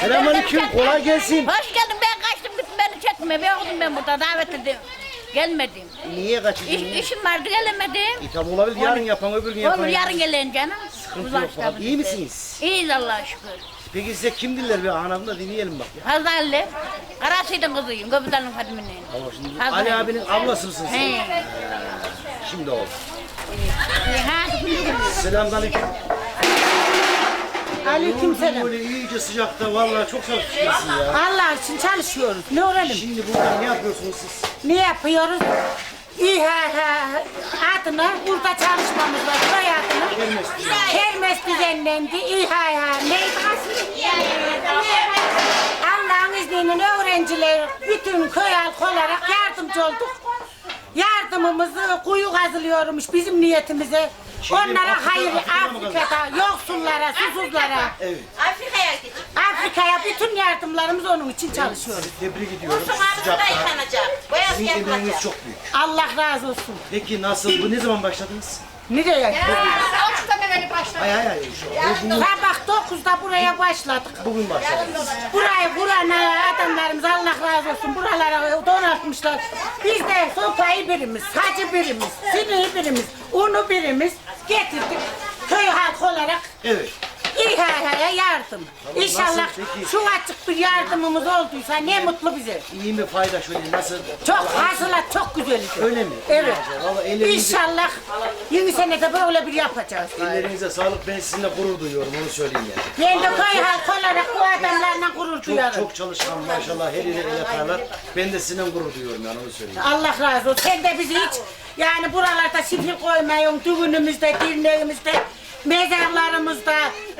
Selamünaleyküm, kolay gelsin. Hoş geldin ben kaçtım gittim beni çekme. Ben oldum ben burada davet edildim. Gelmedim. Niye kaçırdın? İş, işim vardı gelemedim. E, tamam olabilir, yarın yapan, öbür gün yapan. Olur yarın gelin canım. Sıkıntı yok falan. İyi misiniz? İyiyiz Allah'a şükür. Peki size kimdirler bir anamda dinleyelim bak ya. Fazla Ali. Karasıydın kızıyım. Göbüdanın Fadime'nin. Allah şimdi Fazla Ali abinin ablası mısın sen? He. Şimdi oldu. Selamünaleyküm. Aleyküm selam. Böyle iyice sıcakta vallahi çok çalışıyorsun ya. Allah için çalışıyoruz. Ne öğrenelim? Şimdi burada ne yapıyorsunuz siz? Ne yapıyoruz? İHA adına burada çalışmamız var. Köy adına. Kermes. Kermes düzenlendi. İHA neydi Allah'ın izniyle öğrenciler bütün köy halkı olarak yardımcı olduk. Yardımımızı kuyu kazılıyormuş bizim niyetimize. Şeyde, Onlara Afrika- hayır, Afrika'ya mı Afrika'da yoksullara, susuzlara, Evet. Afrika'ya gidecek. Afrika'ya bütün yardımlarımız onun için çalışıyoruz. Tebrik ediyorum. Sıcakta. Afrika'da yıkanacak. Boyası Sizin emeğiniz yapılacak. çok büyük. Allah razı olsun. Peki nasıl? Bu ne zaman başladınız? Nereye? Şu- bu- Bugün, Sabah 9'da buraya başladık. bugün başladınız. Burayı kuran adamlarımız Allah razı olsun buralara donatmışlar. Biz de sopayı birimiz, sacı birimiz, sineği birimiz, unu birimiz getirdik. Köy halkı olarak Evet. İHA'ya yardım. İnşallah nasıl peki? şu açık bir yardımımız olduysa ne mutlu bize. İyi mi fayda şöyle nasıl? Çok hasılat çok güzel. idi. Öyle mi? Evet. Vallahi ellerinize- İnşallah yeni senede böyle bir yapacağız. Ellerinize sağlık. Ben sizinle gurur duyuyorum onu söyleyeyim yani. Ben de köy halkı olarak bu adamlarla gurur Çok duyarım. çok çalışkan maşallah her yere el atarlar. Ben de sizinle gurur duyuyorum yani onu söyleyeyim. Allah razı olsun. Sen de bizi hiç yani buralarda sifil koymayın. Düğünümüzde, dirneğimizde, mezarlarımızda,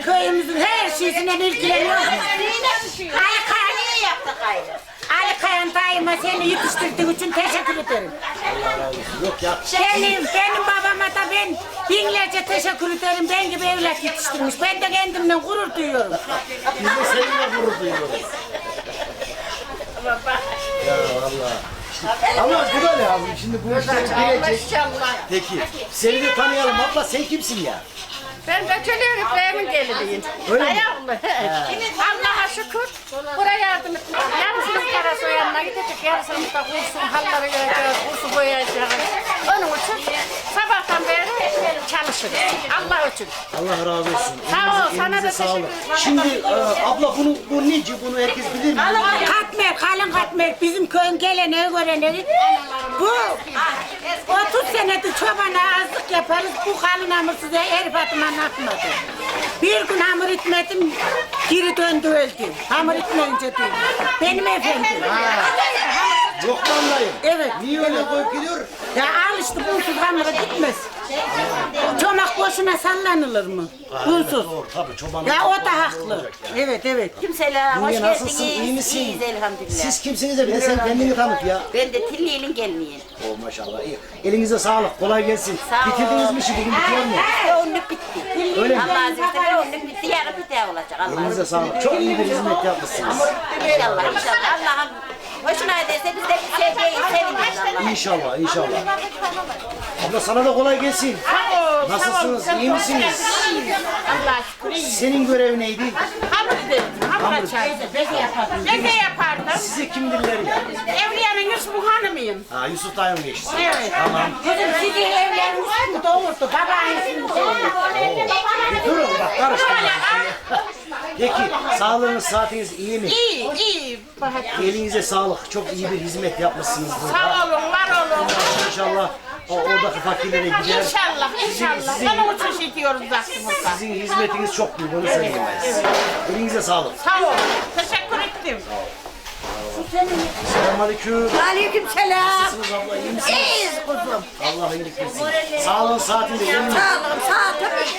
köyümüzün her şeysinden ilgileniyorsun. Ali Kayan, Ne yaptık ayrı? Ali Kayan dayıma seni yetiştirdiğin için teşekkür ederim. Yok ya. Benim, benim babama da ben binlerce teşekkür ederim. Ben gibi evlat yetiştirmiş. Ben de kendimden gurur duyuyorum. Biz de seninle gurur duyuyoruz. ya Allah. Ama bu da lazım. Şimdi bu işler gelecek. Peki. Seni de tanıyalım. Abla sen kimsin ya? Ben Betül Öğretmen'imin geliniyim. Öyle mi? Ayağımlı. Allah'a şükür. Buraya yardım ettim. Yarısını parası yanına gidecek. Yarısını da kursun, halları yiyeceğiz, kursu boyayacağız. Onun için çalışırız. Allah için. Allah razı olsun. Sağ ol, Elinize- sana da teşekkür ederim. Şimdi e, abla bunu bu neci bunu herkes bilir mi? Katmer, kalın katmer bizim köyün geleneği göreneği. Bu 30 senedir çobana azlık yaparız. Bu kalın hamur size Elif Fatıma atmadı. Bir gün hamur etmedim, geri döndü öldü. Hamur etmeyince değil. Benim efendim. Yok vallahi. Evet. Niye öyle koyup gidiyor? Ya al işte bunsuz hamura gitmez. Boşuna sallanılır mı? Bunsuz. Doğru tabii çoban. Ya o da haklı. Evet evet. Kimseler hoş nasılsın? geldiniz. İyi misin? İyiyiz elhamdülillah. Siz kimsiniz de bir de sen kendini tanıt ya. Ben de Tilli'nin geliniyim. Oh maşallah iyi. Elinize sağlık. Kolay gelsin. Sağ ol. Bitirdiniz mi bugün bitiyor mu? Önlük bitti. Öyle mi? Allah'ın izniyle ve önlük bitti. Yarın bir daha olacak Allah'ın Elinize sağlık. Çok iyi bir hizmet yapmışsınız. İnşallah inşallah. Allah'ın hoşuna ederse biz de bir sevgiyi seviniriz Allah'ım. İnşallah inşallah. Abla sana da kolay gelsin. Nasılsınız? İyi misiniz? Allah şükür. Senin görev neydi? Hamur dedim. Hamur açardım. Beze yapardım. Beze yapardım. Size kimdirler ya? Evliyanın Yusuf Hanım'ıyım. Ha Yusuf Dayım geçti. Evet. Tamam. Kızım sizi mi doğurdu? Babanızın Bir durun bak karıştırmayın. Peki sağlığınız saatiniz iyi mi? İyi, iyi. Elinize sağlık. Çok iyi bir hizmet yapmışsınız burada. Sağ olun, var olun. İnşallah o oradaki fakirlere gider. İnşallah, inşallah. Sizin- Onun için şey diyoruz aslında. Sizin hizmetiniz çok büyük onu söyleyeyim ben size. Elinize sağlık. Sağ olun. Teşekkür ettim. Selamünaleyküm. Aleyküm selam. Nasılsınız abla iyi misiniz? İyiyiz kuzum. Allah iyilik versin. Sağlığın saatinde iyi mi? Sağlığım sağ tabii.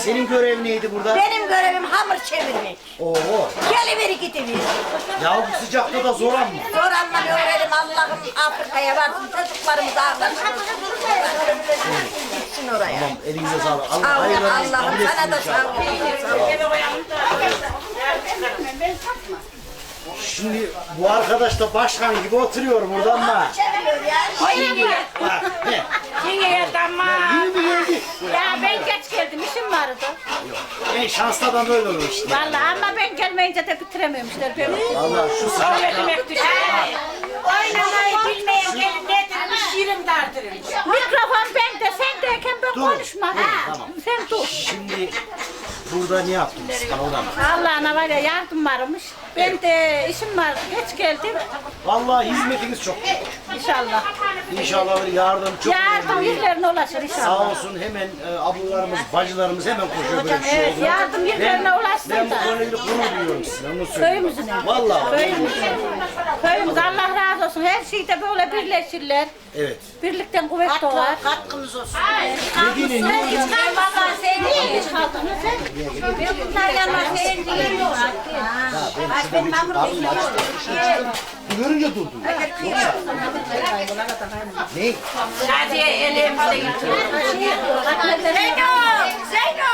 Senin görev neydi burada? Benim görevim hamur çevirmek. Oo. Geliveri gidiver. Ya bu sıcakta da zor amma. Zor anlam öğrenim Allah'ım Afrika'ya varsın çocuklarımız ağlasın. Gitsin oraya. Tamam elinize sağlık. Allah Allah hayırlarınızı kabul Allah'ım sana da inşallah. sağ ol. Şimdi bu arkadaş da başkan gibi oturuyor burada ama. Çeviriyor ya. Ha, he. Yine tamam. Yeni bir geldi. Ya işim vardı. En şanslı adam böyle olur işte. Vallahi ama ben Görmeyince de bitirememişler. Ben Valla şu saatte Oynamayı bilmeyen gelin nedirmiş, şirin dardırmış. Mikrofon bende, sendeyken ben Dur. konuşmam. Dur, tamam. Sen dur. şimdi burada ne yaptınız? Mı? Allah'ına var ya yardım varmış. Ben de işim var. Geç geldim. Vallahi hizmetiniz çok. İnşallah. İnşallah böyle yardım çok Yardım önemli. yerlerine ulaşır inşallah. Sağ olsun hemen e, ablalarımız, bacılarımız hemen koşuyor böyle bir şey Evet, oldu. yardım yerlerine ulaşsın Ben bu da. konuyla gurur duyuyorum size. Onu söyleyeyim. Köyümüzün. Vallahi. Köyümüzün Köyümüz Allah razı olsun. Her şeyde böyle birleşirler. Evet. Birlikten kuvvet doğar. Katkımız olsun. Dediğine ne oldu? Ben baba görünce. Yoksa. Ne? Zeyno. Zeyno.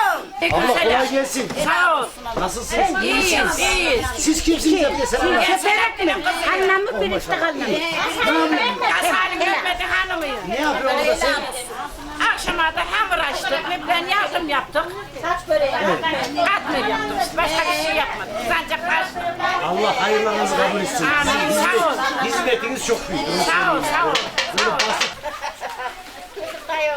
Abla kolay gelsin. Sağ ol. Nasılsınız? İyiyiz, iyiyiz. Siz kimsiniz? Bir de selam ver. Seferettin. Annemı bir işte kalmam. Hasan'ın hürmeti hanımıyım. Ne yapıyor orada sen? Akşama da ben yardım yaptım. Kaç böreği yaptım? Katmer yaptım. Başka bir şey yapmadık. Biz ancak. Allah hayırlarınızı kabul etsin. Amin. Sizin Sağ ol. Hizmetiniz çok büyük. Sağ ol, sağ ol. Sağ ol. Çocuk dayı.